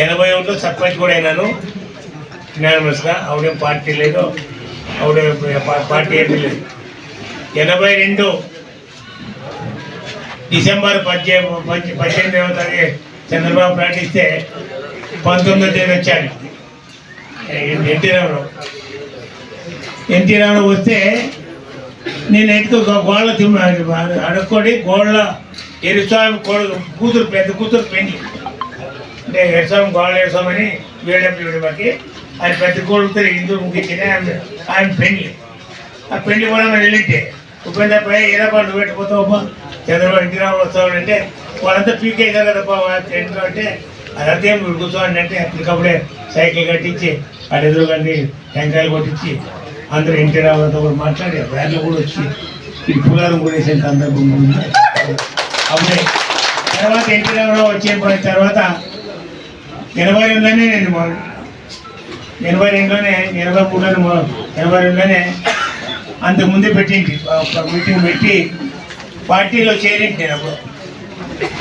ఎనభై ఒకటిలో సర్పంచ్ కూడా అయినాను. యునానిమస్గా ఆవిడేం పార్టీ లేదు. ఆవిడ పార్టీ ఏమీ లేదు. ఎనభై రెండు డిసెంబర్ పద్దెనిమిది పద్దెనిమిదవ తారీఖు చంద్రబాబు ప్రకటిస్తే పంతొమ్మిదో తేదీ వచ్చాడు. ఎన్టీ రామారావు. ఎన్టీ రామారావు వస్తే నేను ఎత్తుకు గోళ్ళ తిమ్మ అడుక్కోడి గోళ్ళ ఎరుస్వామి కొడుకు కూతురు పెద్ద కూతురు పెండి అంటే ఎరుస్వామి గోడలు ఎరుస్వామి అని వేడప్పుడు ఆయన పెద్ద కొడుకుతో హిందూ ముగించిన ఆయన ఆయన పెళ్ళి ఆ పెళ్ళి కూడా మనం వెళ్ళింటే ఉపేంద్ర పై ఏదో పండు పెట్టిపోతావు చంద్రబాబు ఇంటి రాములు అంటే వాళ్ళంతా పీకే కదా బాబా టెంట్లో అంటే అదంతా ఏం కూర్చోండి అంటే అప్పటికప్పుడే సైకిల్ కట్టించి అటు ఎదురుగండి టెంకాయలు కొట్టించి అందరూ ఇంటి రావడంతో కూడా మాట్లాడి వ్యాన్లు కూడా వచ్చి ఈ పులారం కూడా వేసిన సందర్భం ఉంది. అప్పుడే తర్వాత ఎన్టీ రామారావు వచ్చే తర్వాత ఎనభై రెండులోనే నేను మొదలు ఎనభై రెండులోనే ఎనభై మూడులోనే మొదలు ఎనభై రెండులోనే అంతకుముందే పెట్టింది. ఒక మీటింగ్ పెట్టి పార్టీలో చేరింటి నేను అప్పుడు.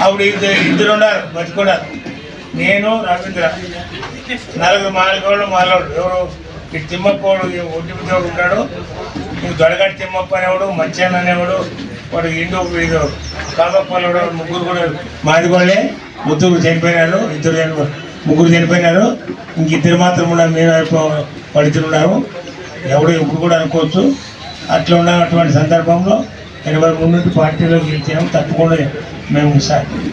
అప్పుడు ఇద్దరు ఇద్దరు ఉన్నారు బతికున్నారు. నేను రవీంద్ర. నలుగురు మాలకోళ్ళు మాలోడు. ఎవరు? ఇటు తిమ్మప్పోడు ఒడ్డు దేవుడు ఉంటాడు. ఇటు దొడగట్టి తిమ్మప్ప అనేవాడు మధ్యాహ్నం అనేవాడు వాడు ఇండు ఇది కాకప్పలు ముగ్గురు కూడా మాదిగోళ్ళే ముగ్గురు చనిపోయినారు ఇద్దరు చనిపోయారు ముగ్గురు చనిపోయినారు. ఇంక ఇద్దరు మాత్రం ఉన్నారు మేము పడుతున్నారు ఉన్నారు ఎవడు ఇప్పుడు కూడా అనుకోవచ్చు. అట్లా ఉన్నటువంటి సందర్భంలో ఎనభై మూడు నుండి పార్టీలో గెలిచాము తప్పకుండా మేము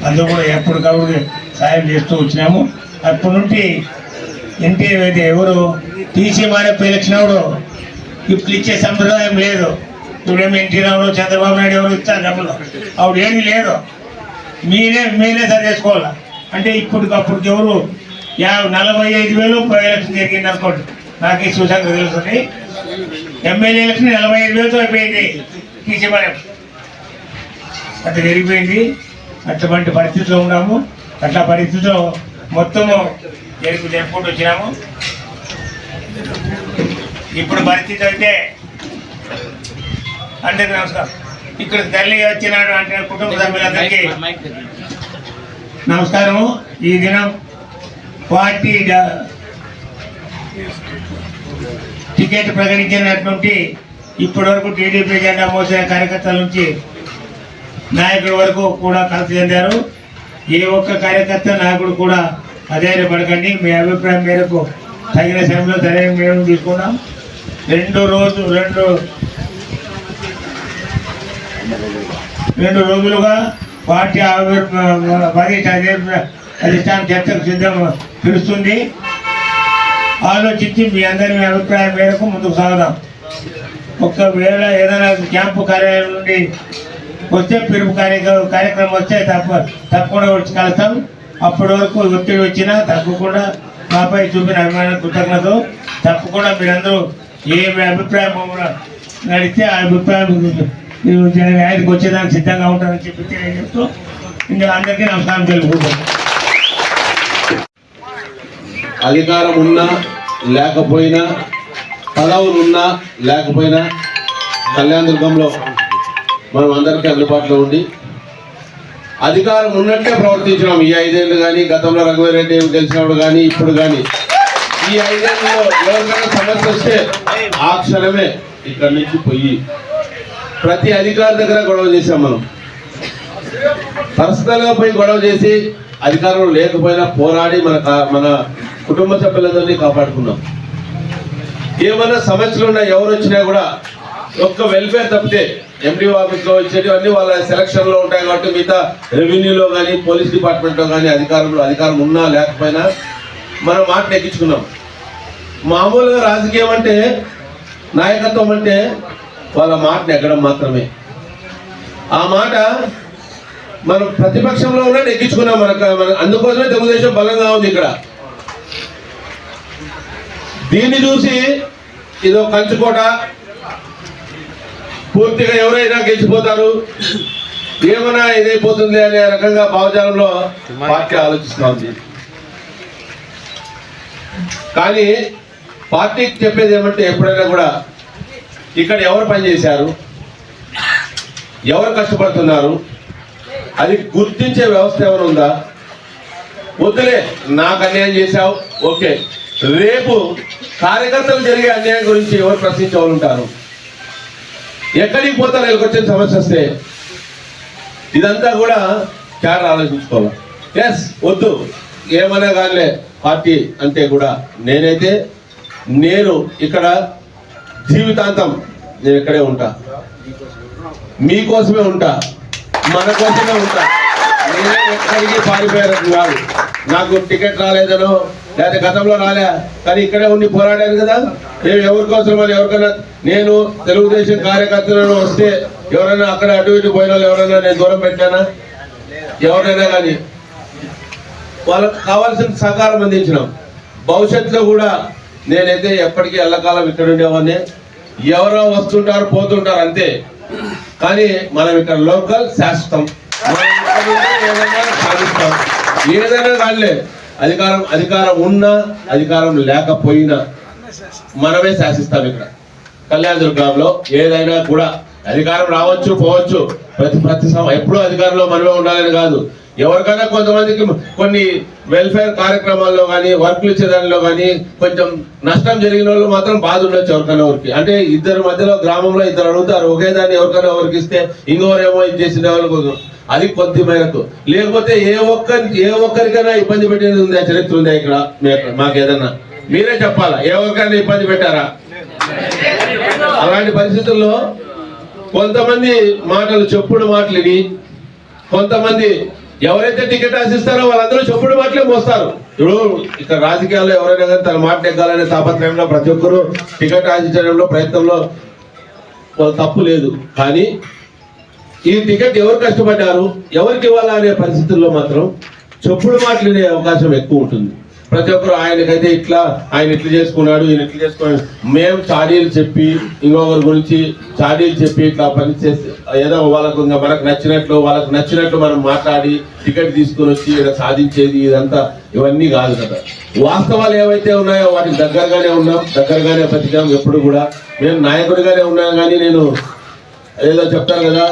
అందరూ కూడా ఎప్పటికప్పుడు సాయం చేస్తూ వచ్చినాము. అప్పటి నుండి ఎన్టీ అయితే ఎవరు? టీసీ మారేపు ఎలక్షనప్పుడు ఇప్పుడు ఇచ్చే సంప్రదాయం లేదు. ఇప్పుడేమో ఎన్టీ రావు చంద్రబాబు నాయుడు ఎవరు ఇస్తారు డబ్బులు? అప్పుడు ఏమీ లేదు. మీరే మీరే సరి చేసుకోవాలా? అంటే ఇప్పటికప్పుడు ఎవరు నలభై ఐదు వేలు ఎలక్షన్ జరిగింది అనుకోండి. నాకు ఈ సూచనలు తెలుస్తుంది. ఎమ్మెల్యే ఎలక్షన్ నలభై ఐదు వేలతో అయిపోయింది. మారేపు అట్లా జరిగిపోయింది అటువంటి పరిస్థితిలో ఉన్నాము. అట్లా పరిస్థితిలో మొత్తము జరుపు జరుపుకుంటూ వచ్చినాము. ఇప్పుడు పరిస్థితి అయితే అందరికి నమస్కారం. ఇక్కడ తల్లి వచ్చినాడు అంటే కుటుంబ సభ్యులందరికీ నమస్కారము. ఈ దినం పార్టీ టికెట్ ప్రకటించినటువంటి ఇప్పటి వరకు టీడీపీ జెండా మోసిన కార్యకర్తల నుంచి నాయకుల వరకు కూడా కలిసి చెందారు. ఏ ఒక్క కార్యకర్త నాయకుడు కూడా అధైర్యపడకండి. మీ అభిప్రాయం మేరకు తగిన సమయంలో సరైన మేము తీసుకున్నాం. రెండు రోజు రెండు రెండు రోజులుగా పార్టీ ఆవిర్- అధిష్టానం చర్చకు సిద్ధం పిలుస్తుంది. ఆలోచించి మీ అందరి మీ అభిప్రాయం మేరకు ముందుకు సాగుదాం. ఒకవేళ ఏదైనా క్యాంపు కార్యాలయం నుండి వస్తే పిలుపు కార్యక్రమం కార్యక్రమం వస్తే తప్ప తప్పకుండా వచ్చి కలుస్తాం అప్పటి వరకు ఒత్తిడి వచ్చినా తప్పకుండా మాపై చూపిన అభిమాన కృతజ్ఞత తప్పకుండా మీరందరూ ఏ అభిప్రాయం నడిస్తే ఆ అభిప్రాయం ఆయనకు వచ్చేదానికి సిద్ధంగా ఉంటారని చెప్పి తెలియజేస్తూ ఇంకా అందరికీ నమస్కారం తెలుపుకుంటాను అధికారం ఉన్నా లేకపోయినా పదవులు ఉన్నా లేకపోయినా కళ్యాణదుర్గంలో మనం అందరికీ అందుబాటులో ఉండి అధికారం ఉన్నట్టే ప్రవర్తించినాం. ఈ ఐదేళ్ళు కానీ గతంలో రఘువీరెడ్డి గెలిచినప్పుడు కానీ ఇప్పుడు కానీ ఈ ఐదేళ్ళలో ఎవరికైనా సమస్య వస్తే ఆ క్షణమే ఇక్కడి నుంచి పోయి ప్రతి అధికారి దగ్గర గొడవ చేసాం మనం. పర్సనల్గా పోయి గొడవ చేసి అధికారంలో లేకపోయినా పోరాడి మన మన కుటుంబ సభ్యులందరినీ కాపాడుకున్నాం ఏమైనా సమస్యలు ఉన్నా ఎవరు వచ్చినా కూడా ఒక్క వెల్ఫేర్ తప్పితే ఎండిఓ ఆఫీస్లో వచ్చేటివన్నీ వాళ్ళ సెలక్షన్లో ఉంటాయి కాబట్టి మిగతా రెవెన్యూలో కానీ పోలీస్ డిపార్ట్మెంట్లో కానీ అధికారంలో అధికారం ఉన్నా లేకపోయినా మనం మాట ఎక్కించుకున్నాం. మామూలుగా రాజకీయం అంటే నాయకత్వం అంటే వాళ్ళ మాట నెగ్గడం మాత్రమే. ఆ మాట మనం ప్రతిపక్షంలో ఉన్న నెగ్గించుకున్నాం మనకు. మన అందుకోసమే తెలుగుదేశం బలంగా ఉంది ఇక్కడ. దీన్ని చూసి ఇదో కంచుకోట పూర్తిగా ఎవరైనా గెలిచిపోతారు? ఏమైనా ఇదైపోతుంది అనే రకంగా భావజాలంలో పార్టీ ఆలోచిస్తూ ఉంది. కానీ పార్టీకి చెప్పేది ఏమంటే ఎప్పుడైనా కూడా ఇక్కడ ఎవరు పనిచేశారు? ఎవరు కష్టపడుతున్నారు? అది గుర్తించే వ్యవస్థ ఏమైనా ఉందా? వద్దులే నాకు అన్యాయం చేశావు ఓకే. రేపు కార్యకర్తలు జరిగే అన్యాయం గురించి ఎవరు ప్రశ్నించే ఉంటారు? ఎక్కడికి పోతారు? వీళ్ళకి సమస్య వస్తే ఇదంతా కూడా చాలా ఆలోచించుకోవాలి. ఎస్ వద్దు. ఏమన్నా కానీ పార్టీ అంటే కూడా నేనైతే నేను ఇక్కడ జీవితాంతం నేను ఇక్కడే ఉంటా. మీకోసమే ఉంటా. మన కోసమే ఉంటా. నేనే ఎక్కడికి పారిపోయారు కాదు. నాకు టికెట్ రాలేదనో లేదా గతంలో రాలే. కానీ ఇక్కడే ఉండి పోరాడాను కదా. నేను ఎవరికోసం అని ఎవరికైనా నేను తెలుగుదేశం కార్యకర్తలను వస్తే ఎవరైనా అక్కడ అటు ఇటు పోయిన ఎవరైనా నేను దూరం పెట్టానా? ఎవరైనా కానీ. వాళ్ళకు కావాల్సిన సహకారం అందించినాం. భవిష్యత్తులో కూడా నేనైతే ఎప్పటికీ ఎల్లకాలం ఇక్కడ ఉండేవాడిని. ఎవరో వస్తుంటారు పోతుంటారు అంతే. కానీ మనం ఇక్కడ లోకల్ శాశ్వతం. ఏదైనా సాధిస్తాం. అధికారం అధికారం ఉన్నా అధికారం లేకపోయినా మనమే శాసిస్తాం ఇక్కడ. కళ్యాణ దుర్గంలో ఏదైనా కూడా అధికారం రావచ్చు పోవచ్చు. ప్రతి ప్రతి ఎప్పుడూ అధికారంలో మనమే ఉండాలని కాదు. ఎవరికైనా కొంతమందికి కొన్ని వెల్ఫేర్ కార్యక్రమాల్లో కానీ వర్క్లు ఇచ్చే దానిలో కానీ కొంచెం నష్టం జరిగిన వాళ్ళు మాత్రం బాధ ఉండొచ్చు ఎవరికైనా ఎవరికి. అంటే ఇద్దరు మధ్యలో గ్రామంలో ఇద్దరు అడుగుతారు ఒకే దాన్ని ఎవరికైనా ఎవరికి ఇస్తే ఇంకోరేమో ఇది చేసిన వాళ్ళకు అది కొద్ది మేరకు. లేకపోతే ఏ ఒక్కరి ఏ ఒక్కరికైనా ఇబ్బంది పెట్టేది ఉందా? చరిత్ర ఉందా ఇక్కడ? మీ- మాకు ఏదన్నా మీరే చెప్పాలా? ఏ ఒక్కరికైనా ఇబ్బంది పెట్టారా? అలాంటి పరిస్థితుల్లో కొంతమంది మాటలు చెప్పుడు మాటలు కొంతమంది ఎవరైతే టికెట్ ఆశిస్తారో వాళ్ళందరూ చెప్పుడు మాటలే మోస్తారు. ఇప్పుడు ఇక్కడ రాజకీయాల్లో ఎవరైనా కానీ తన మాట నెగ్గాలనే తాపత్రయంలో ప్రతి ఒక్కరూ టికెట్ ఆశించడంలో ప్రయత్నంలో వాళ్ళ తప్పు లేదు. కానీ ఈ టికెట్ ఎవరు కష్టపడ్డారు ఎవరికి ఇవ్వాలా అనే పరిస్థితుల్లో మాత్రం చెప్పుడు మాటలు వినే అవకాశం ఎక్కువ ఉంటుంది. ప్రతి ఒక్కరు ఆయనకైతే ఇట్లా ఆయన ఇట్లా చేసుకున్నాడు ఈయన ఇట్లా చేసుకున్నాడు. మేము చాడీలు చెప్పి ఇంకొకరి గురించి చాడీలు చెప్పి ఇట్లా పని చేసి ఏదో వాళ్ళకు ఇంకా మనకు నచ్చినట్లు వాళ్ళకు నచ్చినట్లు మనం మాట్లాడి టికెట్ తీసుకుని వచ్చి ఇక్కడ సాధించేది ఇదంతా ఇవన్నీ కాదు కదా. వాస్తవాలు ఏవైతే ఉన్నాయో వాటికి దగ్గరగానే ఉన్నాం దగ్గరగానే బతికాం ఎప్పుడు కూడా. నేను నాయకుడిగానే ఉన్నాను కానీ నేను ఏదో చెప్తాను కదా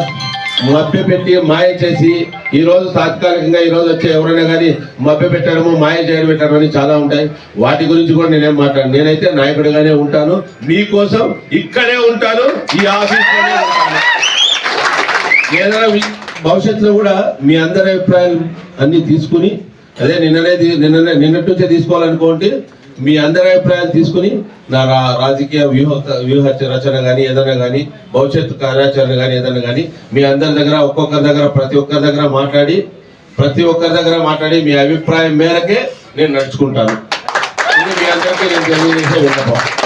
మభ్య పెట్టి మాయ చేసి ఈ రోజు తాత్కాలికంగా ఈ రోజు వచ్చే ఎవరైనా కానీ మభ్య పెట్టడము మాయ చేయడం పెట్టడం అని చాలా ఉంటాయి. వాటి గురించి కూడా నేనేం మాట్లాడు నేనైతే నాయకుడిగానే ఉంటాను. మీకోసం ఇక్కడే ఉంటాను. ఈ ఆఫీస్లోనే ఉంటాను. ఏదైనా భవిష్యత్తులో కూడా మీ అందరి అభిప్రాయాలు అన్ని తీసుకుని అదే నిన్ననే నిన్ననే నిన్నటి నుంచే తీసుకోవాలనుకోండి మీ అందరి అభిప్రాయాలు తీసుకుని నా రా- రాజకీయ వ్యూహ వ్యూహ రచన కానీ ఏదైనా కానీ భవిష్యత్తు కార్యాచరణ కానీ ఏదైనా కానీ మీ అందరి దగ్గర ఒక్కొక్కరి దగ్గర ప్రతి ఒక్కరి దగ్గర మాట్లాడి ప్రతి ఒక్కరి దగ్గర మాట్లాడి మీ అభిప్రాయం మేరకే నేను నడుచుకుంటాను. ఇది మీ అందరికీ నేను తెలియజేసే విన్నపం.